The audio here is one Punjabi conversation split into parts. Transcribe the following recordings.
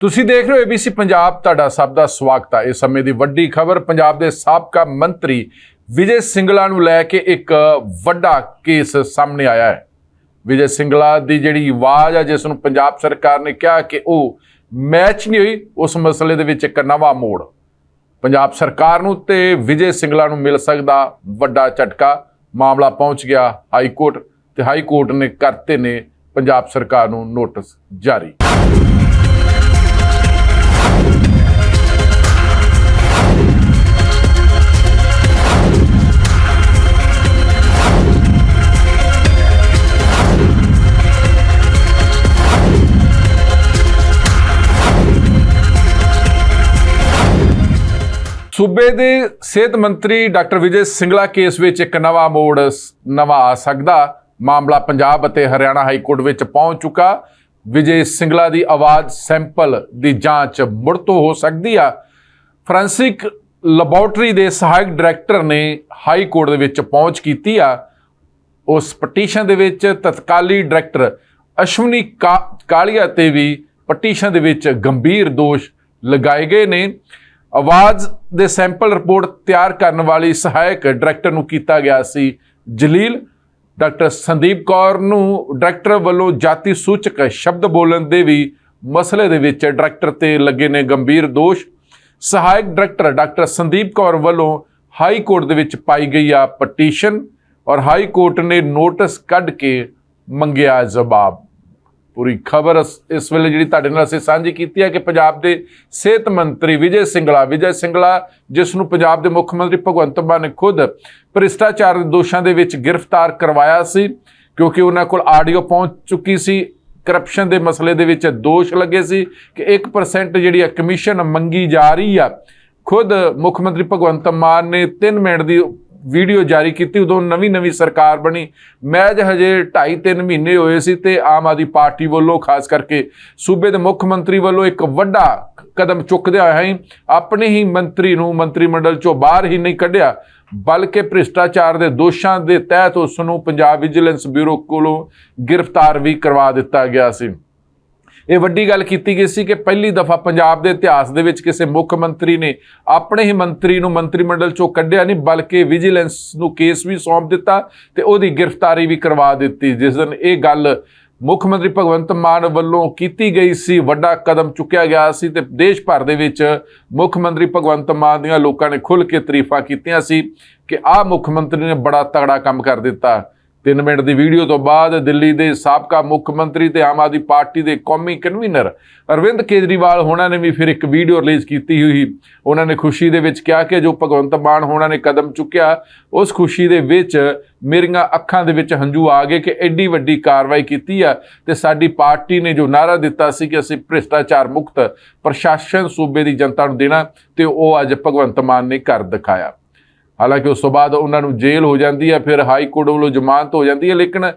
ਤੁਸੀਂ ਦੇਖ ਰਹੇ ਹੋ ABC ਪੰਜਾਬ, ਤੁਹਾਡਾ ਸਭ ਦਾ ਸਵਾਗਤ ਹੈ ਇਸ ਸਮੇਂ ਦੀ ਵੱਡੀ ਖਬਰ, ਪੰਜਾਬ ਦੇ ਸਾਬਕਾ ਮੰਤਰੀ ਵਿਜੇ ਸਿੰਗਲਾ ਨੂੰ ਲੈ ਕੇ ਇੱਕ ਵੱਡਾ ਕੇਸ ਸਾਹਮਣੇ ਆਇਆ ਹੈ। ਵਿਜੇ ਸਿੰਗਲਾ ਦੀ ਜਿਹੜੀ ਆਵਾਜ਼ ਹੈ ਜਿਸ ਨੂੰ ਪੰਜਾਬ ਸਰਕਾਰ ਨੇ ਕਿਹਾ ਕਿ ਉਹ ਮੈਚ ਨਹੀਂ ਹੋਈ, ਉਸ ਮਸਲੇ ਦੇ ਵਿੱਚ ਇੱਕ ਨਵਾਂ ਮੋੜ। ਪੰਜਾਬ ਸਰਕਾਰ ਨੂੰ ਤੇ ਵਿਜੇ ਸਿੰਗਲਾ ਨੂੰ ਮਿਲ ਸਕਦਾ ਵੱਡਾ ਝਟਕਾ। ਮਾਮਲਾ ਪਹੁੰਚ ਗਿਆ ਹਾਈ ਕੋਰਟ ਤੇ ਹਾਈ ਕੋਰਟ ਨੇ ਕਰਤੇ ਨੇ ਪੰਜਾਬ ਸਰਕਾਰ ਨੂੰ ਨੋਟਿਸ ਜਾਰੀ। ਸੂਬੇ ਦੇ ਸਿਹਤ ਮੰਤਰੀ ਡਾਕਟਰ ਵਿਜੇ ਸਿੰਗਲਾ ਕੇਸ ਵਿੱਚ ਇੱਕ ਨਵਾਂ ਮੋੜ ਸ- ਨਵਾਂ ਆ ਸਕਦਾ। ਮਾਮਲਾ ਪੰਜਾਬ ਅਤੇ ਹਰਿਆਣਾ ਹਾਈ ਕੋਰਟ ਵਿੱਚ ਪਹੁੰਚ ਚੁੱਕਾ। ਵਿਜੇ ਸਿੰਗਲਾ ਦੀ ਆਵਾਜ਼ ਸੈਂਪਲ ਦੀ ਜਾਂਚ ਮੁੜ ਤੋਂ ਹੋ ਸਕਦੀ ਆ। ਫੋਰੈਂਸਿਕ ਲੈਬੋਰਟਰੀ ਦੇ ਸਹਾਇਕ ਡਾਇਰੈਕਟਰ ਨੇ ਹਾਈ ਕੋਰਟ ਦੇ ਵਿੱਚ ਪਹੁੰਚ ਕੀਤੀ ਆ। ਉਸ ਪਟੀਸ਼ਨ ਦੇ ਵਿੱਚ ਤਤਕਾਲੀ ਡਾਇਰੈਕਟਰ ਅਸ਼ਵਨੀ ਕਾ- ਕਾਲੀਆ ਤੇ ਵੀ ਪਟੀਸ਼ਨ ਦੇ ਵਿੱਚ ਗੰਭੀਰ ਦੋਸ਼ ਲਗਾਏ ਗਏ ਨੇ। ਆਵਾਜ਼ ਦੇ ਸੈਂਪਲ ਰਿਪੋਰਟ ਤਿਆਰ ਕਰਨ ਵਾਲੀ ਸਹਾਇਕ ਡਾਇਰੈਕਟਰ ਨੂੰ ਕੀਤਾ ਗਿਆ ਸੀ ਜਲੀਲ। ਡਾਕਟਰ ਸੰਦੀਪ ਕੌਰ ਨੂੰ ਡਾਇਰੈਕਟਰ ਵੱਲੋਂ ਜਾਤੀ ਸੂਚਕ ਸ਼ਬਦ ਬੋਲਣ ਦੇ ਵੀ ਮਸਲੇ ਦੇ ਵਿੱਚ ਡਾਇਰੈਕਟਰ ਤੇ ਲੱਗੇ ਨੇ ਗੰਭੀਰ ਦੋਸ਼। ਸਹਾਇਕ ਡਾਇਰੈਕਟਰ ਡਾਕਟਰ ਸੰਦੀਪ ਕੌਰ ਵੱਲੋਂ ਹਾਈ ਕੋਰਟ ਦੇ ਵਿੱਚ ਪਾਈ ਗਈ ਆ ਪਟੀਸ਼ਨ ਔਰ ਹਾਈ ਕੋਰਟ ਨੇ ਨੋਟਿਸ ਕੱਢ ਕੇ ਮੰਗਿਆ ਜਵਾਬ। ਪੂਰੀ ਖਬਰ ਇਸ ਵੇਲੇ ਜਿਹੜੀ ਤੁਹਾਡੇ ਨਾਲ ਅਸੀਂ ਸਾਂਝੀ ਕੀਤੀ ਹੈ ਕਿ ਪੰਜਾਬ ਦੇ ਸਿਹਤ ਮੰਤਰੀ ਵਿਜੇ ਸਿੰਗਲਾ ਵਿਜੇ ਸਿੰਗਲਾ ਜਿਸ ਨੂੰ ਪੰਜਾਬ ਦੇ ਮੁੱਖ ਮੰਤਰੀ ਭਗਵੰਤ ਮਾਨ ਨੇ ਖੁਦ ਭ੍ਰਿਸ਼ਟਾਚਾਰ ਦੇ ਦੋਸ਼ਾਂ ਦੇ ਵਿੱਚ ਗ੍ਰਿਫਤਾਰ ਕਰਵਾਇਆ ਸੀ, ਕਿਉਂਕਿ ਉਹਨਾਂ ਕੋਲ ਆਡੀਓ ਪਹੁੰਚ ਚੁੱਕੀ ਸੀ ਕਰਪਸ਼ਨ ਦੇ ਮਸਲੇ ਦੇ ਵਿੱਚ ਦੋਸ਼ ਲੱਗੇ ਸੀ ਕਿ 1% ਜਿਹੜੀ ਆ ਕਮਿਸ਼ਨ ਮੰਗੀ ਜਾ ਰਹੀ ਆ। ਖੁਦ ਮੁੱਖ ਮੰਤਰੀ ਭਗਵੰਤ ਮਾਨ ਨੇ 3 ਮਿੰਟ ਦੀ ਵੀਡੀਓ ਜਾਰੀ ਕੀਤੀ, ਉਦੋਂ ਨਵੀਂ ਨਵੀਂ ਸਰਕਾਰ ਬਣੀ। ਮੈਜ ਹਜੇ 2.5 3 ਮਹੀਨੇ ਹੋਏ ਸੀ ਤੇ ਆਮ ਆਦਮੀ ਪਾਰਟੀ ਵੱਲੋਂ, ਖਾਸ ਕਰਕੇ ਸੂਬੇ ਦੇ ਮੁੱਖ ਮੰਤਰੀ ਵੱਲੋਂ ਇੱਕ ਵੱਡਾ ਕਦਮ ਚੁੱਕਦਿਆਂ ਹੋਇਆ ਹੀ ਆਪਣੇ ਹੀ ਮੰਤਰੀ ਨੂੰ ਮੰਤਰੀ ਮੰਡਲ ਚੋਂ ਬਾਹਰ ਹੀ ਨਹੀਂ ਕੱਢਿਆ, ਬਲਕਿ ਭ੍ਰਿਸ਼ਟਾਚਾਰ ਦੇ ਦੋਸ਼ਾਂ ਦੇ ਤਹਿਤ ਉਸ ਨੂੰ ਪੰਜਾਬ ਵਿਜੀਲੈਂਸ ਬਿਊਰੋ ਕੋਲੋਂ ਗ੍ਰਿਫਤਾਰ ਵੀ ਕਰਵਾ ਦਿੱਤਾ ਗਿਆ ਸੀ। ਇਹ ਵੱਡੀ ਗੱਲ ਕੀਤੀ ਗਈ ਸੀ ਕਿ ਪਹਿਲੀ ਦਫਾ ਪੰਜਾਬ ਦੇ ਇਤਿਹਾਸ ਦੇ ਵਿੱਚ ਕਿਸੇ ਮੁੱਖ ਮੰਤਰੀ ਨੇ ਆਪਣੇ ਹੀ ਮੰਤਰੀ ਨੂੰ ਮੰਤਰੀ ਮੰਡਲ ਚੋਂ ਕੱਢਿਆ ਨਹੀਂ, ਬਲਕਿ ਵਿਜੀਲੈਂਸ ਨੂੰ ਕੇਸ ਵੀ ਸੌਂਪ ਦਿੱਤਾ ਤੇ ਉਹਦੀ ਗ੍ਰਿਫਤਾਰੀ ਵੀ ਕਰਵਾ ਦਿੱਤੀ, ਜਿਸ ਦਿਨ ਇਹ ਗੱਲ ਮੁੱਖ ਮੰਤਰੀ ਭਗਵੰਤ ਮਾਨ ਵੱਲੋਂ ਕੀਤੀ ਗਈ ਸੀ, ਵੱਡਾ ਕਦਮ ਚੁੱਕਿਆ ਗਿਆ ਸੀ ਤੇ ਦੇਸ਼ ਭਰ ਦੇ ਵਿੱਚ ਮੁੱਖ ਮੰਤਰੀ ਭਗਵੰਤ ਮਾਨ ਦੀਆਂ ਲੋਕਾਂ ਨੇ ਖੁੱਲ੍ਹ ਕੇ ਤਾਰੀਫਾਂ ਕੀਤੀਆਂ ਸੀ ਕਿ ਆਹ ਮੁੱਖ ਮੰਤਰੀ ਨੇ ਬੜਾ ਤਗੜਾ ਕੰਮ ਕਰ ਦਿੱਤਾ। 3 ਮਿੰਟ ਦੀ ਵੀਡੀਓ ਤੋਂ ਬਾਅਦ ਦਿੱਲੀ ਦੇ ਸਾਬਕਾ ਮੁੱਖ ਮੰਤਰੀ ਤੇ ਆਮ ਆਦਮੀ ਪਾਰਟੀ ਦੇ ਕੌਮੀ ਕਨਵੀਨਰ ਅਰਵਿੰਦ ਕੇਜਰੀਵਾਲ ਹੋਣਾ ਨੇ ਵੀ ਫਿਰ ਇੱਕ ਵੀਡੀਓ ਰਿਲੀਜ਼ ਕੀਤੀ ਹੋਈ। ਉਹਨਾਂ ਨੇ ਖੁਸ਼ੀ ਦੇ ਵਿੱਚ ਕਿਹਾ ਕਿ ਜੋ ਭਗਵੰਤ ਮਾਨ ਹੋਣਾ ਨੇ ਕਦਮ ਚੁੱਕਿਆ, ਉਸ ਖੁਸ਼ੀ ਦੇ ਵਿੱਚ ਮੇਰੀਆਂ ਅੱਖਾਂ ਦੇ ਵਿੱਚ ਹੰਝੂ ਆ ਗਏ ਕਿ ਐਡੀ ਵੱਡੀ ਕਾਰਵਾਈ ਕੀਤੀ ਆ ਤੇ ਸਾਡੀ ਪਾਰਟੀ ਨੇ ਜੋ ਨਾਰਾ ਦਿੱਤਾ ਸੀ ਕਿ ਅਸੀਂ ਭ੍ਰਿਸ਼ਟਾਚਾਰ ਮੁਕਤ ਪ੍ਰਸ਼ਾਸਨ ਸੂਬੇ ਦੀ ਜਨਤਾ ਨੂੰ ਦੇਣਾ ਤੇ ਉਹ ਅੱਜ ਭਗਵੰਤ ਮਾਨ ਨੇ ਕਰ ਦਿਖਾਇਆ। ਹਾਲਾਂਕਿ ਉਸ ਤੋਂ ਬਾਅਦ ਉਹਨਾਂ ਨੂੰ ਜੇਲ੍ਹ ਹੋ ਜਾਂਦੀ ਹੈ, ਫਿਰ ਹਾਈ ਕੋਰਟ ਵੱਲੋਂ ਜ਼ਮਾਨਤ ਹੋ ਜਾਂਦੀ ਹੈ, ਲੇਕਿਨ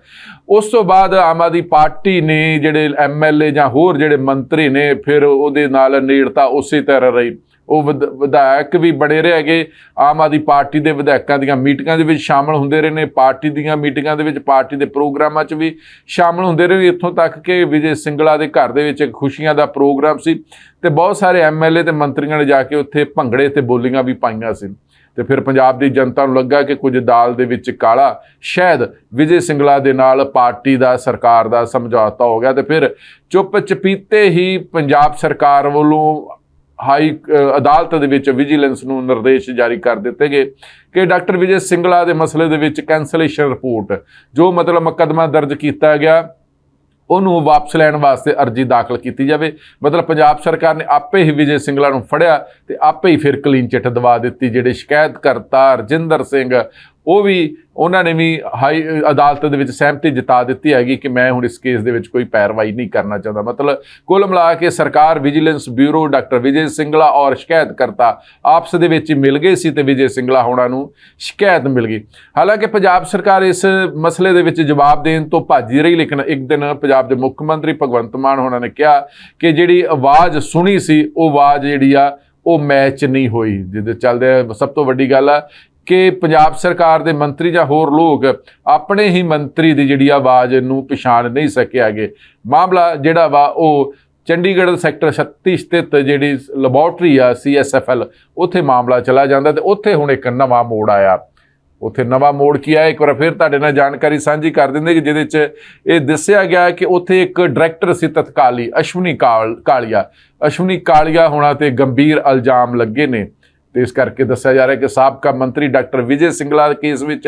ਉਸ ਤੋਂ ਬਾਅਦ ਆਮ ਆਦਮੀ ਪਾਰਟੀ ਨੇ ਜਿਹੜੇ ਐਮਐਲਏ ਜਾਂ ਹੋਰ ਜਿਹੜੇ ਮੰਤਰੀ ਨੇ, ਫਿਰ ਉਹਦੇ ਨਾਲ ਨੇੜਤਾ ਉਸੇ ਤਰ੍ਹਾਂ ਰਹੀ। ਉਹ ਵਿਧ- ਵਿਧਾਇਕ ਵੀ ਬਣੇ ਰਹੇ ਹੈਗੇ। ਆਮ ਆਦਮੀ ਪਾਰਟੀ ਦੇ ਵਿਧਾਇਕਾਂ ਦੀਆਂ ਮੀਟਿੰਗਾਂ ਦੇ ਵਿੱਚ ਸ਼ਾਮਲ ਹੁੰਦੇ ਰਹੇ ਨੇ। ਪਾਰਟੀ ਦੀਆਂ ਮੀਟਿੰਗਾਂ ਦੇ ਵਿੱਚ ਪਾਰਟੀ ਦੇ ਪ੍ਰੋਗਰਾਮਾਂ 'ਚ ਵੀ ਸ਼ਾਮਲ ਹੁੰਦੇ ਰਹੇ। ਇੱਥੋਂ ਤੱਕ ਕਿ ਵਿਜੇ ਸਿੰਗਲਾ ਦੇ ਘਰ ਦੇ ਵਿੱਚ ਇੱਕ ਖੁਸ਼ੀਆਂ ਦਾ ਪ੍ਰੋਗਰਾਮ ਸੀ। ਤੇ ਬਹੁਤ ਸਾਰੇ ਐਮਐਲਏ ਤੇ ਮੰਤਰੀਆਂ ਨੇ ਜਾ ਕੇ ਉੱਥੇ ਭੰਗੜੇ ਤੇ ਬੋਲੀਆਂ ਵੀ ਪਾਈਆਂ ਸੀ। ਤੇ ਫਿਰ ਪੰਜਾਬ ਦੀ ਜਨਤਾ ਨੂੰ ਲੱਗਾ ਕਿ ਕੁਝ ਦਾਲ ਦੇ ਵਿੱਚ ਕਾਲਾ ਸ਼ਾਇਦ ਵਿਜੇ ਸਿੰਗਲਾ ਦੇ ਨਾਲ ਪਾਰਟੀ ਦਾ, ਸਰਕਾਰ ਦਾ ਸਮਝੌਤਾ ਹੋ ਗਿਆ ਤੇ ਫਿਰ ਚੁੱਪ ਚਪੀਤੇ ਹੀ ਪੰਜਾਬ ਸਰਕਾਰ ਵੱਲੋਂ ਹਾਈ ਅਦਾਲਤ ਦੇ ਵਿੱਚ ਵਿਜੀਲੈਂਸ ਨੂੰ ਨਿਰਦੇਸ਼ ਜਾਰੀ ਕਰ ਦਿੱਤੇ ਗਏ ਕਿ ਡਾਕਟਰ ਵਿਜੇ ਸਿੰਗਲਾ ਦੇ ਮਸਲੇ ਦੇ ਵਿੱਚ ਕੈਂਸਲੇਸ਼ਨ ਰਿਪੋਰਟ ਜੋ ਮਤਲਬ ਮੁਕੱਦਮਾ ਦਰਜ ਕੀਤਾ ਗਿਆ। ਉਹਨੂੰ ਵਾਪਸ ਲੈਣ ਵਾਸਤੇ ਅਰਜ਼ੀ ਦਾਖਲ ਕੀਤੀ ਜਾਵੇ। ਮਤਲਬ ਪੰਜਾਬ ਸਰਕਾਰ ਨੇ ਆਪੇ ਹੀ ਵਿਜੇ ਸਿੰਗਲਾ ਨੂੰ ਫੜਿਆ ਤੇ ਆਪੇ ਹੀ ਫਿਰ ਕਲੀਨ ਚਿੱਟ ਦਵਾ ਦਿੱਤੀ, ਜਿਹੜੇ ਸ਼ਿਕਾਇਤਕਰਤਾ ਰਜਿੰਦਰ ਸਿੰਘ ਉਹ ਵੀ ਉਹਨਾਂ ਨੇ ਵੀ ਹਾਈ ਅਦਾਲਤ ਦੇ ਵਿੱਚ ਸਹਿਮਤੀ ਜਤਾ ਦਿੱਤੀ ਹੈਗੀ ਕਿ ਮੈਂ ਹੁਣ ਇਸ ਕੇਸ ਦੇ ਵਿੱਚ ਕੋਈ ਪੈਰਵਾਈ ਨਹੀਂ ਕਰਨਾ ਚਾਹੁੰਦਾ। ਮਤਲਬ ਕੁੱਲ ਮਿਲਾ ਕੇ ਸਰਕਾਰ vigilance bureau doctor Vijay Singla ਔਰ ਸ਼ਿਕਾਇਤਕਰਤਾ ਆਪਸ ਦੇ ਵਿੱਚ ਮਿਲ ਗਏ ਸੀ ਤੇ ਵਿਜੇ ਸਿੰਗਲਾ ਹੋਣਾ ਨੂੰ ਸ਼ਿਕਾਇਤ ਮਿਲ ਗਈ। ਹਾਲਾਂਕਿ ਪੰਜਾਬ ਸਰਕਾਰ ਇਸ ਮਸਲੇ ਦੇ ਵਿੱਚ ਜਵਾਬ ਦੇਣ ਤੋਂ ਭੱਜੀ ਰਹੀ, ਲੇਕਿਨ ਇੱਕ ਦਿਨ ਪੰਜਾਬ ਦੇ ਮੁੱਖ ਮੰਤਰੀ ਭਗਵੰਤ ਮਾਨ ਹੋਣਾ ਨੇ ਕਿਹਾ ਕਿ ਜਿਹੜੀ ਆਵਾਜ਼ ਸੁਣੀ ਸੀ, ਉਹ ਆਵਾਜ਼ ਜਿਹੜੀ ਆ, ਉਹ ਮੈਚ ਨਹੀਂ ਹੋਈ, ਜਿਹਦੇ ਚੱਲਦੇ ਸਭ ਤੋਂ ਵੱਡੀ ਗੱਲ ਆ ਕਿ ਪੰਜਾਬ ਸਰਕਾਰ ਦੇ ਮੰਤਰੀ ਜਾਂ ਹੋਰ ਲੋਕ ਆਪਣੇ ਹੀ ਮੰਤਰੀ ਦੀ ਜਿਹੜੀ ਆਵਾਜ਼ ਨੂੰ ਪਛਾਣ ਨਹੀਂ ਸਕੇ ਹੈਗੇ। ਮਾਮਲਾ ਜਿਹੜਾ ਵਾ ਉਹ ਚੰਡੀਗੜ੍ਹ ਸੈਕਟਰ 36 ਸਥਿਤ ਜਿਹੜੀ ਲੈਬੋਰਟਰੀ ਆ ਸੀਐਸਐਫਐਲ ਉੱਥੇ ਮਾਮਲਾ ਚਲਾ ਜਾਂਦਾ ਤੇ ਉੱਥੇ ਹੁਣ ਇੱਕ ਨਵਾਂ ਮੋੜ ਆਇਆ। ਉੱਥੇ ਨਵਾਂ ਮੋੜ ਕੀ ਆਇਆ? ਇੱਕ ਵਾਰ ਫਿਰ ਤੁਹਾਡੇ ਨਾਲ ਜਾਣਕਾਰੀ ਸਾਂਝੀ ਕਰ ਦਿੰਦੇ ਕਿ ਜਿਹਦੇ 'ਚ ਇਹ ਦੱਸਿਆ ਗਿਆ ਕਿ ਉੱਥੇ ਇੱਕ ਡਾਇਰੈਕਟਰ ਸੀ ਤਤਕਾਲੀ, ਅਸ਼ਵਨੀ ਕਾਲ ਕਾਲੀਆ ਅਸ਼ਵਨੀ ਕਾਲੀਆ ਹੋਣਾ ਤੇ ਗੰਭੀਰ ਇਲਜ਼ਾਮ ਲੱਗੇ ਨੇ। ਤੇ ਇਸ ਕਰਕੇ ਦੱਸਿਆ ਜਾ ਰਿਹਾ ਕਿ ਸਾਬਕਾ ਮੰਤਰੀ ਡਾਕਟਰ ਵਿਜੇ ਸਿੰਗਲਾ ਦੇ ਕੇਸ ਵਿੱਚ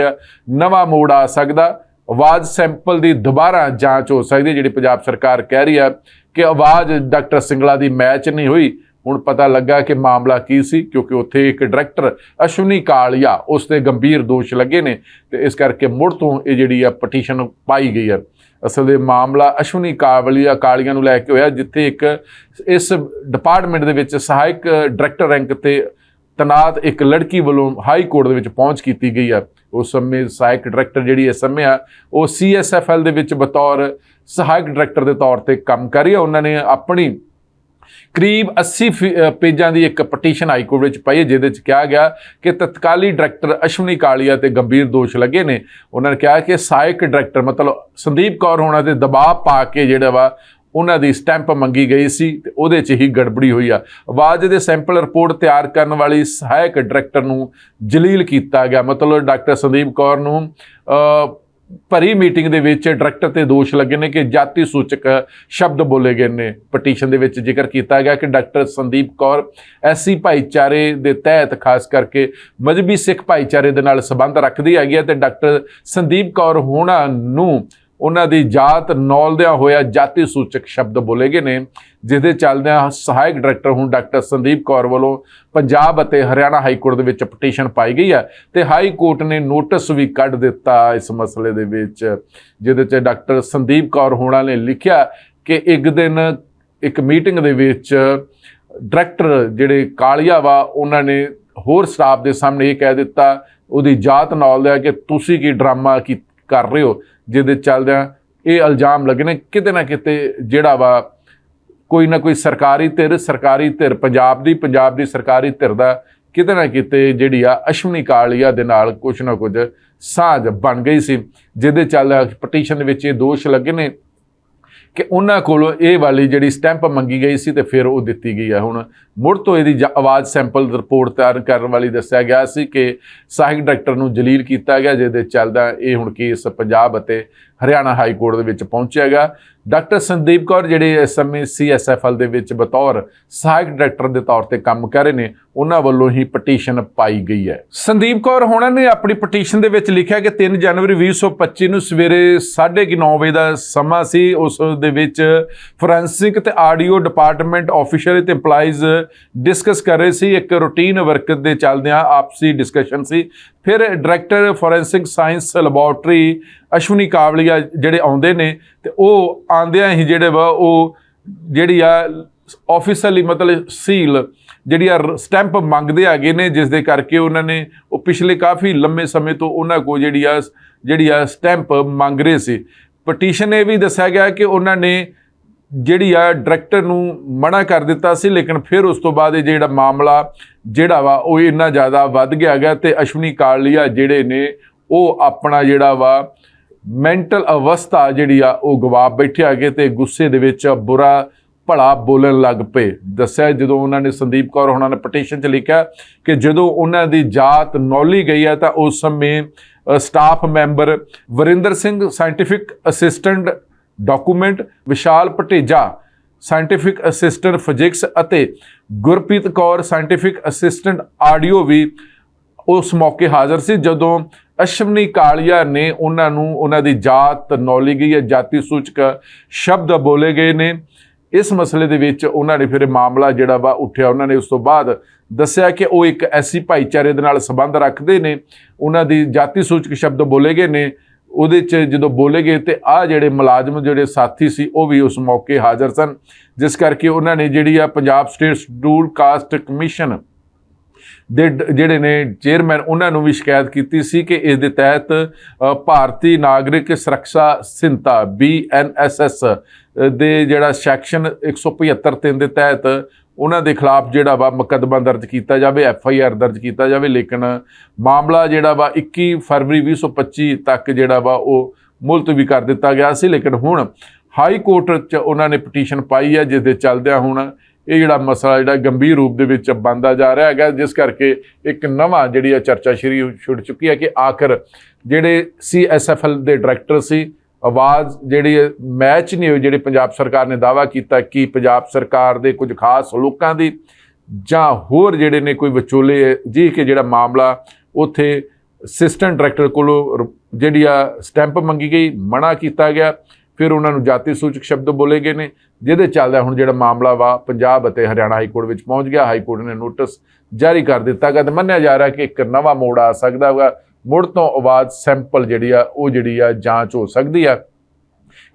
ਨਵਾਂ ਮੋੜ ਆ ਸਕਦਾ। ਆਵਾਜ਼ ਸੈਂਪਲ ਦੀ ਦੁਬਾਰਾ ਜਾਂਚ ਹੋ ਸਕਦੀ ਹੈ, ਜਿਹੜੀ ਪੰਜਾਬ ਸਰਕਾਰ ਕਹਿ ਰਹੀ ਹੈ ਕਿ ਆਵਾਜ਼ ਡਾਕਟਰ ਸਿੰਗਲਾ ਦੀ ਮੈਚ ਨਹੀਂ ਹੋਈ। ਹੁਣ ਪਤਾ ਲੱਗਾ ਕਿ ਮਾਮਲਾ ਕੀ ਸੀ, ਕਿਉਂਕਿ ਉੱਥੇ ਇੱਕ ਡਾਇਰੈਕਟਰ ਅਸ਼ਵਨੀ ਕਾਲੀਆ, ਉਸ ਤੇ ਗੰਭੀਰ ਦੋਸ਼ ਲੱਗੇ ਨੇ ਤੇ ਇਸ ਕਰਕੇ ਮੁੜ ਤੋਂ ਇਹ ਜਿਹੜੀ ਆ ਪਟੀਸ਼ਨ ਪਾਈ ਗਈ ਹੈ। ਅਸਲ ਦੇ ਮਾਮਲਾ ਅਸ਼ਵਨੀ ਕਾਵਲੀਆ ਕਾਲੀਆਂ ਨੂੰ ਲੈ ਕੇ ਹੋਇਆ, ਜਿੱਥੇ ਇੱਕ ਇਸ ਡਿਪਾਰਟਮੈਂਟ ਦੇ ਵਿੱਚ ਸਹਾਇਕ ਡਾਇਰੈਕਟਰ ਰੈਂਕ ਤੇ ਤਨਾਤ ਇੱਕ ਲੜਕੀ ਵੱਲੋਂ ਹਾਈ ਕੋਰਟ ਦੇ ਵਿੱਚ ਪਹੁੰਚ ਕੀਤੀ ਗਈ ਆ ਉਸ ਸਮੇਂ ਸਹਾਇਕ ਡਾਇਰੈਕਟਰ ਜਿਹੜੀ ਇਸ ਸਮੇਂ ਆ, ਉਹ ਸੀਐਸਐਫਐਲ ਦੇ ਵਿੱਚ ਬਤੌਰ ਸਹਾਇਕ ਡਾਇਰੈਕਟਰ ਦੇ ਤੌਰ ਤੇ ਕੰਮ ਕਰ ਰਹੀ ਆ ਉਹਨਾਂ ਨੇ ਆਪਣੀ ਕਰੀਬ 80 ਫੀ- ਪੇਜਾਂ ਦੀ ਇੱਕ ਪਟੀਸ਼ਨ ਹਾਈ ਕੋਰਟ ਵਿੱਚ ਪਾਈ ਹੈ, ਜਿਹਦੇ ਵਿੱਚ ਕਿਹਾ ਗਿਆ ਕਿ ਤਤਕਾਲੀ ਡਾਇਰੈਕਟਰ ਅਸ਼ਵਨੀ ਕਾਲੀਆ ਤੇ ਗੰਭੀਰ ਦੋਸ਼ ਲੱਗੇ ਨੇ। ਉਹਨਾਂ ਨੇ ਕਿਹਾ ਕਿ ਸਹਾਇਕ ਡਾਇਰੈਕਟਰ ਮਤਲਬ ਸੰਦੀਪ ਕੌਰ ਹੋਣਾ ਤੇ ਦਬਾਅ ਪਾ ਕੇ ਜਿਹੜਾ ਵਾ ਉਹਨਾਂ ਦੀ ਸਟੈਂਪ ਮੰਗੀ ਗਈ ਸੀ ਤੇ ਉਹਦੇ 'ਚ ਹੀ ਗੜਬੜੀ ਹੋਈ ਆ। ਆਵਾਜ਼ ਦੇ ਸੈਂਪਲ ਰਿਪੋਰਟ ਤਿਆਰ ਕਰਨ ਵਾਲੀ ਸਹਾਇਕ ਡਾਇਰੈਕਟਰ ਨੂੰ ਜਲੀਲ ਕੀਤਾ ਗਿਆ। ਮਤਲਬ ਡਾਕਟਰ ਸੰਦੀਪ ਕੌਰ ਨੂੰ ਭਰੀ ਮੀਟਿੰਗ ਦੇ ਵਿੱਚ ਡਾਇਰੈਕਟਰ ਤੇ ਦੋਸ਼ ਲੱਗੇ ਨੇ ਕਿ ਜਾਤੀ ਸੂਚਕ ਸ਼ਬਦ ਬੋਲੇ ਗਏ ਨੇ। ਪਟੀਸ਼ਨ ਦੇ ਵਿੱਚ ਜ਼ਿਕਰ ਕੀਤਾ ਗਿਆ ਕਿ ਡਾਕਟਰ ਸੰਦੀਪ ਕੌਰ ਐਸੀ ਭਾਈਚਾਰੇ ਦੇ ਤਹਿਤ ਖਾਸ ਕਰਕੇ ਮਜਬੀ ਸਿੱਖ ਭਾਈਚਾਰੇ ਦੇ ਨਾਲ ਸੰਬੰਧ ਰੱਖਦੀ ਹੈਗੀ ਹੈ ਤੇ ਡਾਕਟਰ ਸੰਦੀਪ ਕੌਰ ਹੋਣਾ ਨੂੰ ਉਹਨਾਂ ਦੀ ਜਾਤ ਨੌਲਦਿਆਂ ਹੋਇਆ ਜਾਤੀ ਸੂਚਕ ਸ਼ਬਦ ਬੋਲੇ ਗਏ ਨੇ ਜਿਹਦੇ ਚੱਲਦਿਆਂ ਸਹਾਇਕ ਡਾਇਰੈਕਟਰ ਹੁਣ ਡਾਕਟਰ ਸੰਦੀਪ ਕੌਰ ਵੱਲੋਂ ਪੰਜਾਬ ਅਤੇ ਹਰਿਆਣਾ ਹਾਈ ਕੋਰਟ ਦੇ ਵਿੱਚ ਪਟੀਸ਼ਨ ਪਾਈ ਗਈ ਹੈ ਤੇ ਹਾਈ ਕੋਰਟ ਨੇ ਨੋਟਿਸ ਵੀ ਕੱਢ ਦਿੱਤਾ ਇਸ ਮਸਲੇ ਦੇ ਵਿੱਚ, ਜਿਹਦੇ 'ਚ ਡਾਕਟਰ ਸੰਦੀਪ ਕੌਰ ਹੋਣਾ ਨੇ ਲਿਖਿਆ ਕਿ ਇੱਕ ਦਿਨ ਇੱਕ ਮੀਟਿੰਗ ਦੇ ਵਿੱਚ ਡਾਇਰੈਕਟਰ ਜਿਹੜੇ ਕਾਲੀਆ ਵਾ, ਉਹਨਾਂ ਨੇ ਹੋਰ ਸਟਾਫ ਦੇ ਸਾਹਮਣੇ ਇਹ ਕਹਿ ਦਿੱਤਾ, ਉਹਦੀ ਜਾਤ ਨਾਲ ਲਿਆ ਕਿ ਤੁਸੀਂ ਕੀ ਡਰਾਮਾ ਕੀ ਕਰ ਰਹੇ ਹੋ, ਜਿਹਦੇ ਚੱਲਦਿਆਂ ਇਹ ਇਲਜ਼ਾਮ ਲੱਗੇ ਨੇ ਕਿਤੇ ਨਾ ਕਿਤੇ ਜਿਹੜਾ ਵਾ ਕੋਈ ਨਾ ਕੋਈ ਸਰਕਾਰੀ ਧਿਰ ਸਰਕਾਰੀ ਧਿਰ, ਪੰਜਾਬ ਦੀ ਪੰਜਾਬ ਦੀ ਸਰਕਾਰੀ ਧਿਰ ਦਾ ਕਿਤੇ ਨਾ ਕਿਤੇ ਜਿਹੜੀ ਆ ਅਸ਼ਵਨੀ ਕਾਲੀਆ ਦੇ ਨਾਲ ਕੁਝ ਨਾ ਕੁਝ ਸਾਂਝ ਬਣ ਗਈ ਸੀ, ਜਿਹਦੇ ਚੱਲ ਪਟੀਸ਼ਨ ਦੇ ਵਿੱਚ ਇਹ ਦੋਸ਼ ਲੱਗੇ ਨੇ ਕਿ ਉਹਨਾਂ ਕੋਲੋਂ ਇਹ ਵਾਲੀ ਜਿਹੜੀ ਸਟੈਂਪ ਮੰਗੀ ਗਈ ਸੀ ਤੇ ਫਿਰ ਉਹ ਦਿੱਤੀ ਗਈ ਹੈ ਹੁਣ ਮੁੜ ਤੋਂ ਇਹਦੀ ਜ- ਆਵਾਜ਼ ਸੈਂਪਲ ਰਿਪੋਰਟ ਤਿਆਰ ਕਰਨ ਵਾਲੀ ਦੱਸਿਆ ਗਿਆ ਸੀ ਕਿ ਸਹਾਇਕ ਡਾਇਰੈਕਟਰ ਨੂੰ ਜਲੀਲ ਕੀਤਾ ਗਿਆ, ਜਿਹਦੇ ਚੱਲਦਾ ਇਹ ਹੁਣ ਕੇਸ ਪੰਜਾਬ ਅਤੇ ਹਰਿਆਣਾ ਹਾਈ ਕੋਰਟ ਦੇ ਵਿੱਚ ਪਹੁੰਚਿਆਗਾ ਡਾਕਟਰ ਸੰਦੀਪ ਕੌਰ, ਜਿਹੜੇ ਇਸ ਸਮੇਂ ਸੀਐਸਐਫਐਲ ਦੇ ਵਿੱਚ ਬਤੌਰ ਸਹਾਇਕ ਡਾਇਰੈਕਟਰ ਦੇ ਤੌਰ ਤੇ ਕੰਮ ਕਰ ਰਹੇ ਨੇ, ਉਹਨਾਂ ਵੱਲੋਂ ਹੀ ਪਟੀਸ਼ਨ ਪਾਈ ਗਈ ਹੈ। ਸੰਦੀਪ ਕੌਰ, ਹੋਣਾ ਨੇ ਆਪਣੀ ਪਟੀਸ਼ਨ ਦੇ ਵਿੱਚ ਲਿਖਿਆ ਕਿ 3 ਜਨਵਰੀ 2025 ਨੂੰ ਸਵੇਰੇ 9:30 ਵਜੇ ਦਾ ਸਮਾਂ ਸੀ। ਉਸ ਦੇ ਵਿੱਚ ਫੋਰੈਂਸਿਕ ਤੇ ਆਡੀਓ ਡਿਪਾਰਟਮੈਂਟ ਆਫੀਸ਼ੀਅਲ ਤੇ EMPLOYEES ਡਿਸਕਸ ਕਰ ਰਹੇ ਸੀ। ਇੱਕ ਰੂਟੀਨ ਵਰਕ ਦੇ ਚੱਲਦਿਆਂ ਆਪਸੀ ਡਿਸਕਸ਼ਨ ਸੀ। ਫਿਰ director forensic science laboratory Ashwani Kalia ਜਿਹੜੇ ਆਉਂਦੇ ਨੇ ਤੇ ਉਹ ਆਂਦਿਆਂ ਹੀ ਜਿਹੜੇ ਵਾ ਉਹ ਜਿਹੜੀ ਆ ਆਫੀਸਰਲੀ ਮਤਲਬ ਸੀਲ ਜਿਹੜੀ ਆ ਸਟੈਂਪ ਮੰਗਦੇ ਹੈਗੇ ਨੇ, ਜਿਸ ਦੇ ਕਰਕੇ ਉਹਨਾਂ ਨੇ ਉਹ ਪਿਛਲੇ ਕਾਫੀ ਲੰਮੇ ਸਮੇਂ ਤੋਂ ਉਹਨਾਂ ਕੋ ਜਿਹੜੀ ਆ ਜਿਹੜੀ ਆ ਸਟੈਂਪ ਮੰਗ ਰਹੇ ਸੀ। ਪਟੀਸ਼ਨ ਇਹ ਵੀ ਦੱਸਿਆ ਗਿਆ ਕਿ ਉਹਨਾਂ ਨੇ ਜਿਹੜੀ ਆ ਡਾਇਰੈਕਟਰ ਨੂੰ ਮਨਾ ਕਰ ਦਿੱਤਾ ਸੀ, ਲੇਕਿਨ ਫਿਰ ਉਸ ਤੋਂ ਬਾਅਦ ਇਹ ਜਿਹੜਾ ਮਾਮਲਾ ਜਿਹੜਾ ਵਾ ਉਹ ਇੰਨਾ ਜ਼ਿਆਦਾ ਵੱਧ ਗਿਆ ਗਿਆ ਤੇ ਅਸ਼ਵਨੀ ਕਾਲੀਆ ਜਿਹੜੇ ਨੇ ਉਹ ਆਪਣਾ ਜਿਹੜਾ ਵਾ ਮੈਂਟਲ ਅਵਸਥਾ ਜਿਹੜੀ ਆ, ਉਹ ਗਵਾ ਬੈਠਿਆ ਕਿ ਤੇ ਗੁੱਸੇ ਦੇ ਵਿੱਚ ਬੁਰਾ ਭਲਾ ਬੋਲਣ ਲੱਗ ਪਏ। ਦੱਸਿਆ ਜਦੋਂ ਉਹਨਾਂ ਨੇ ਸੰਦੀਪ ਕੌਰ ਉਹਨਾਂ ਨੇ ਪਟੀਸ਼ਨ 'ਚ ਲਿਖਿਆ ਕਿ ਜਦੋਂ ਉਹਨਾਂ ਦੀ ਜਾਤ ਨੌਲੀ ਗਈ ਹੈ ਤਾਂ ਉਸ ਸਮੇਂ staff member Varinder Singh scientific assistant document Vishal Bhateja scientific assistant physics ਅਤੇ Gurpreet Kaur scientific assistant audio ਵੀ ਉਸ ਮੌਕੇ ਹਾਜ਼ਰ ਸੀ ਜਦੋਂ ਅਸ਼ਵਨੀ ਕਾਲੀਆ ਨੇ ਉਹਨਾਂ ਨੂੰ ਉਹਨਾਂ ਦੀ ਜਾਤ ਨੌਲੀ ਗਈ ਹੈ, ਜਾਤੀ ਸੂਚਕ ਸ਼ਬਦ ਬੋਲੇ ਗਏ ਨੇ। ਇਸ ਮਸਲੇ ਦੇ ਵਿੱਚ ਉਹਨਾਂ ਨੇ ਫਿਰ ਮਾਮਲਾ ਜਿਹੜਾ ਵਾ ਉੱਠਿਆ। ਉਹਨਾਂ ਨੇ ਉਸ ਤੋਂ ਬਾਅਦ ਦੱਸਿਆ ਕਿ ਉਹ ਇੱਕ ਐਸੀ ਭਾਈਚਾਰੇ ਦੇ ਨਾਲ ਸੰਬੰਧ ਰੱਖਦੇ ਨੇ। ਉਹਨਾਂ ਦੀ ਜਾਤੀ ਸੂਚਕ ਸ਼ਬਦ ਬੋਲੇ ਗਏ ਨੇ। ਉਹਦੇ ਚ ਜਦੋਂ ਬੋਲੇ ਗਏ ਤੇ ਆ ਜਿਹੜੇ ਮੁਲਾਜ਼ਮ, ਜਿਹੜੇ ਸਾਥੀ ਸੀ, ਉਹ ਵੀ ਉਸ ਮੌਕੇ ਹਾਜ਼ਰ ਸਨ। ਜਿਸ ਕਰਕੇ ਉਹਨਾਂ ਨੇ ਜਿਹੜੀ ਆ Punjab state schedule caste commission ਦੇ ਡ- ਜਿਹੜੇ ਨੇ ਚੇਅਰਮੈਨ ਉਹਨਾਂ ਨੂੰ ਵੀ ਸ਼ਿਕਾਇਤ ਕੀਤੀ ਸੀ ਕਿ ਇਸ ਦੇ ਤਹਿਤ ਭਾਰਤੀ ਨਾਗਰਿਕ ਸੁਰੱਖਿਆ ਸਿੰਤਾ ਬੀਐਨਐਸਐਸ ਦੇ ਜਿਹੜਾ ਸੈਕਸ਼ਨ 175 ਤਿੰਨ ਦੇ ਤਹਿਤ, ਉਹਨਾਂ ਦੇ ਖਿਲਾਫ ਜਿਹੜਾ ਵਾ ਮੁਕੱਦਮਾ ਦਰਜ ਕੀਤਾ ਜਾਵੇ ਐਫ ਆਈ ਆਰ ਦਰਜ ਕੀਤਾ ਜਾਵੇ, ਲੇਕਿਨ ਮਾਮਲਾ ਜਿਹੜਾ ਵਾ 21 ਫਰਵਰੀ 2025 ਤੱਕ ਜਿਹੜਾ ਵਾ ਉਹ ਮੁਲਤਵੀ ਕਰ ਦਿੱਤਾ ਗਿਆ ਸੀ, ਲੇਕਿਨ ਹੁਣ ਹਾਈ ਕੋਰਟ 'ਚ ਉਹਨਾਂ ਨੇ ਪਟੀਸ਼ਨ ਪਾਈ ਹੈ, ਜਿਸ ਦੇ ਚੱਲਦਿਆਂ ਹੁਣ ਇਹ ਜਿਹੜਾ ਮਸਲਾ ਜਿਹੜਾ ਗੰਭੀਰ ਰੂਪ ਦੇ ਵਿੱਚ ਬੰਦਾ ਜਾ ਰਿਹਾ ਹੈਗਾ, ਜਿਸ ਕਰਕੇ ਇੱਕ ਨਵਾਂ ਜਿਹੜੀ ਆ ਚਰਚਾ ਸ਼ੁਰੂ ਛੁੱਟ ਚੁੱਕੀ ਹੈ ਕਿ ਆਖਰ ਜਿਹੜੇ ਸੀਐਸਐਫਐਲ ਦੇ ਡਾਇਰੈਕਟਰ ਸੀ, ਆਵਾਜ਼ ਜਿਹੜੀ ਮੈਚ ਨਹੀਂ ਹੋਈ, ਜਿਹੜੀ ਪੰਜਾਬ ਸਰਕਾਰ ਨੇ ਦਾਵਾ ਕੀਤਾ ਕਿ ਪੰਜਾਬ ਸਰਕਾਰ ਦੇ ਕੁਝ ਖਾਸ ਲੋਕਾਂ ਦੀ ਜਾਂ ਹੋਰ ਜਿਹੜੇ ਨੇ ਕੋਈ ਵਿਚੋਲੇ ਜੀ ਕਿ ਜਿਹੜਾ ਮਾਮਲਾ ਉੱਥੇ ਅਸਿਸਟੈਂਟ ਡਾਇਰੈਕਟਰ ਕੋਲੋਂ ਰ- ਜਿਹੜੀ ਆ ਸਟੈਂਪ ਮੰਗੀ ਗਈ, ਮਨਾ ਕੀਤਾ ਗਿਆ। ਫਿਰ ਉਹਨਾਂ ਨੂੰ ਜਾਤੀ ਸੂਚਕ ਸ਼ਬਦ ਬੋਲੇ ਗਏ ਨੇ, ਜਿਹਦੇ ਚੱਲਦਾ ਹੁਣ ਜਿਹੜਾ ਮਾਮਲਾ ਵਾ ਪੰਜਾਬ ਅਤੇ ਹਰਿਆਣਾ ਹਾਈ ਕੋਰਟ ਵਿੱਚ ਪਹੁੰਚ ਗਿਆ। ਹਾਈ ਕੋਰਟ ਨੇ ਨੋਟਿਸ ਜਾਰੀ ਕਰ ਦਿੱਤਾ ਗਿਆ ਤੇ ਮੰਨਿਆ ਜਾ ਰਿਹਾ ਕਿ ਇੱਕ ਨਵਾਂ ਮੋੜ ਆ ਸਕਦਾ ਵਾ। ਮੁੜ ਤੋਂ ਆਵਾਜ਼ ਸੈਂਪਲ ਜਿਹੜੀ ਆ, ਉਹ ਜਿਹੜੀ ਆ ਜਾਂਚ ਹੋ ਸਕਦੀ ਆ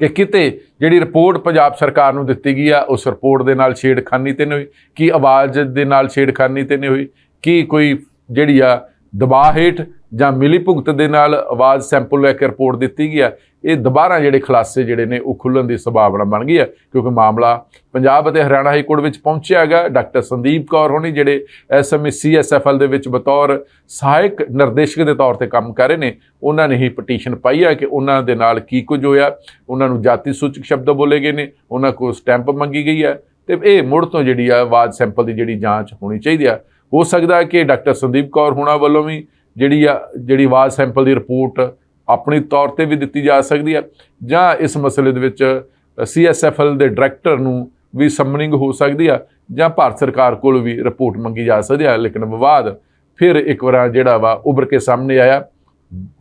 ਕਿ ਕਿਤੇ ਜਿਹੜੀ ਰਿਪੋਰਟ ਪੰਜਾਬ ਸਰਕਾਰ ਨੂੰ ਦਿੱਤੀ ਗਈ ਆ, ਉਸ ਰਿਪੋਰਟ ਦੇ ਨਾਲ ਛੇੜਖਾਨੀ ਤੇ ਨਹੀਂ ਹੋਈ, ਕੀ ਆਵਾਜ਼ ਦੇ ਨਾਲ ਛੇੜਖਾਨੀ ਤੇ ਨਹੀਂ ਹੋਈ, ਕੀ ਕੋਈ ਜਿਹੜੀ ਆ ਦਬਾਅ ਹੇਠ ਜਾਂ ਮਿਲੀ ਭੁਗਤ ਦੇ ਨਾਲ ਆਵਾਜ਼ ਸੈਂਪਲ ਲੈ ਕੇ ਰਿਪੋਰਟ ਦਿੱਤੀ ਗਈ ਆ, ਇਹ ਦੁਬਾਰਾ ਜਿਹੜੇ ਖੁਲਾਸੇ ਜਿਹੜੇ ਨੇ ਉਹ ਖੁੱਲਣ ਦੀ ਸੰਭਾਵਨਾ ਬਣ ਗਈ ਹੈ ਕਿਉਂਕਿ ਮਾਮਲਾ ਪੰਜਾਬ ਅਤੇ ਹਰਿਆਣਾ ਹਾਈ ਕੋਰਟ ਵਿੱਚ ਪਹੁੰਚਿਆ ਹੈਗਾ। ਡਾਕਟਰ ਸੰਦੀਪ ਕੌਰ ਹੋਣੀ ਜਿਹੜੇ ਐਸਐਮਏ ਸੀਐਸਐਫਐਲ ਦੇ ਵਿੱਚ ਬਤੌਰ ਸਹਾਇਕ ਨਿਰਦੇਸ਼ਕ ਦੇ ਤੌਰ ਤੇ ਕੰਮ ਕਰ ਰਹੇ ਨੇ, ਉਹਨਾਂ ਨੇ ਹੀ ਪਟੀਸ਼ਨ ਪਾਈ ਹੈ ਕਿ ਉਹਨਾਂ ਦੇ ਨਾਲ ਕੀ ਕੁਝ ਹੋਇਆ। ਉਹਨਾਂ ਨੂੰ ਜਾਤੀ ਸੂਚਕ ਸ਼ਬਦ ਬੋਲੇ ਗਏ ਨੇ, ਉਹਨਾਂ ਕੋਲ ਸਟੈਂਪ ਮੰਗੀ ਗਈ ਹੈ ਤੇ ਇਹ ਮੁੜ ਤੋਂ ਜਿਹੜੀ ਆ ਆਵਾਜ਼ ਸੈਂਪਲ ਦੀ ਜਿਹੜੀ ਜਾਂਚ ਹੋਣੀ ਚਾਹੀਦੀ ਆ। ਹੋ ਸਕਦਾ ਹੈ ਕਿ ਡਾਕਟਰ ਸੰਦੀਪ ਕੌਰ ਹੋਣਾ ਵੱਲੋਂ ਵੀ ਜਿਹੜੀ ਆ, ਜਿਹੜੀ ਆਵਾਜ਼ ਸੈਂਪਲ ਦੀ ਰਿਪੋਰਟ ਆਪਣੀ ਤੌਰ ਤੇ ਵੀ ਦਿੱਤੀ ਜਾ ਸਕਦੀ ਹੈ ਜਾਂ ਇਸ ਮਸਲੇ ਦੇ ਵਿੱਚ ਸੀਐਸਐਫਐਲ ਦੇ ਡਾਇਰੈਕਟਰ ਨੂੰ ਵੀ ਸਮਨਿੰਗ ਹੋ ਸਕਦੀ ਆ, ਜਾਂ ਭਾਰਤ ਸਰਕਾਰ ਕੋਲ ਵੀ ਰਿਪੋਰਟ ਮੰਗੀ ਜਾ ਸਕਦੀ ਆ। ਲੇਕਿਨ ਵਿਵਾਦ ਫਿਰ ਇੱਕ ਵਾਰ ਜਿਹੜਾ ਵਾ ਉਭਰ ਕੇ ਸਾਹਮਣੇ ਆਇਆ,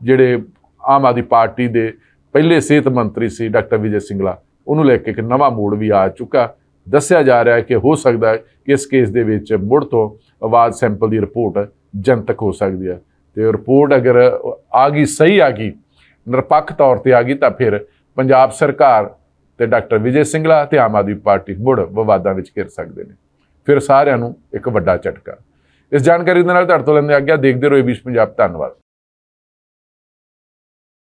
ਜਿਹੜੇ ਆਮ ਆਦਮੀ ਪਾਰਟੀ ਦੇ ਪਹਿਲੇ ਸਿਹਤ ਮੰਤਰੀ ਸੀ ਡਾਕਟਰ ਵਿਜੇ ਸਿੰਗਲਾ, ਉਹਨੂੰ ਲੈ ਕੇ ਇੱਕ ਨਵਾਂ ਮੋੜ ਵੀ ਆ ਚੁੱਕਾ। ਦੱਸਿਆ ਜਾ ਰਿਹਾ ਹੈ ਕਿ ਹੋ ਸਕਦਾ ਹੈ ਕਿ ਇਸ ਕੇਸ ਦੇ ਵਿੱਚ ਮੁੜ ਤੋਂ ਆਵਾਜ਼ ਸੈਂਪਲ ਦੀ ਰਿਪੋਰਟ ਜਨਤਕ ਹੋ ਸਕਦੀ ਹੈ ਤੇ ਰਿਪੋਰਟ ਅਗਰ ਆ ਗਈ, ਸਹੀ ਆ ਗਈ, ਨਿਰਪੱਖ ਤੌਰ ਤੇ ਆ ਗਈ, ਤਾਂ ਫਿਰ ਪੰਜਾਬ ਸਰਕਾਰ ਤੇ ਡਾਕਟਰ ਵਿਜੇ ਸਿੰਗਲਾ ਤੇ ਆਮ ਆਦਮੀ ਪਾਰਟੀ ਮੁੜ ਵਿਵਾਦਾਂ ਵਿੱਚ ਘਿਰ ਸਕਦੇ ਨੇ। ਫਿਰ ਸਾਰਿਆਂ ਨੂੰ ਇੱਕ ਵੱਡਾ ਝਟਕਾ। ਇਸ ਜਾਣਕਾਰੀ ਦੇ ਨਾਲ ਤੁਹਾਡੇ ਤੋਂ ਲੈਂਦੇ ਆ ਗਿਆ ਦੇਖਦੇ ਰਹੋ ਏਬੀਸ ਪੰਜਾਬ। ਧੰਨਵਾਦ।